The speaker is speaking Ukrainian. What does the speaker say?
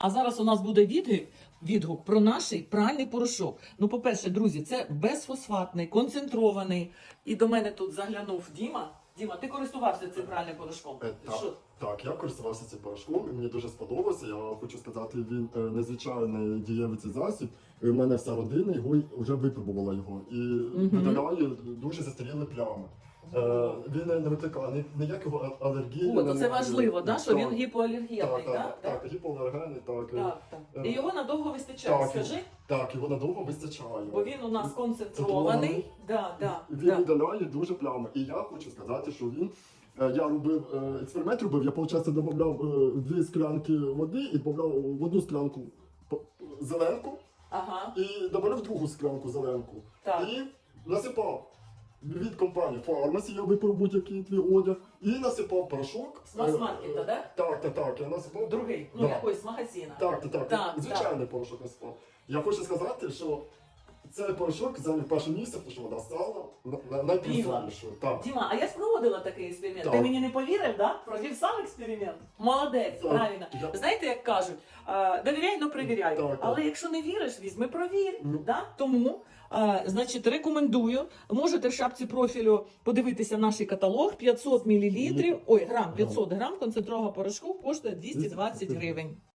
А зараз у нас буде відгук, відгук про наш пральний порошок. Ну, по-перше, друзі, це безфосфатний, концентрований. І до мене тут заглянув Діма. Діма, ти користувався цим пральним порошком? Е, Так, Що? так, я користувався цим порошком, і мені дуже сподобався. Я хочу сказати, він е, незвичайний дієвий цей засіб. І в мене вся родина його вже випробувала його. І видаляє дуже застаріли плями. Е, він не, викликає ніякого алергії. О, то це важливо, да? що він гіпоалергенний, Так, так, так, гіпоалергенний, так. е, Так, так. І його надовго вистачає, так, скажи, Так, його надовго вистачає. бо він у нас концентрований. Да, да, Він да. дуже плями. І я хочу сказати, що він. е, Я робив експеримент робив, я виходить, додавав дві склянки води і додавав в одну склянку зеленку Ага, і додавав в другу склянку зеленку. Так. І насипав від компанії Фармасі, я випив будь-який твій одяг, і насипав порошок. з масмаркета, да? Так, так, так, я насипав. Другий, ну Да. якийсь з магазина. Так, так, так. Так, Звичайний порошок насипав. Я хочу сказати, що цей порошок зайняв перше місце, тому що вона стала на- Так. Діма, а я ж проводила такий експеримент. Так. Ти мені не повірив, да? Провів сам експеримент. Молодець, Так. правильно. Я- Знаєте, як кажуть, е, довіряй, но перевіряй. Так, так. Але якщо не віриш, візьми, провір. Ну. Да? Тому, е, значить, рекомендую. Можете в шапці профілю подивитися наш каталог 500 мл, ой, грам, 500 грам концентрованого порошку коштує 220 гривень.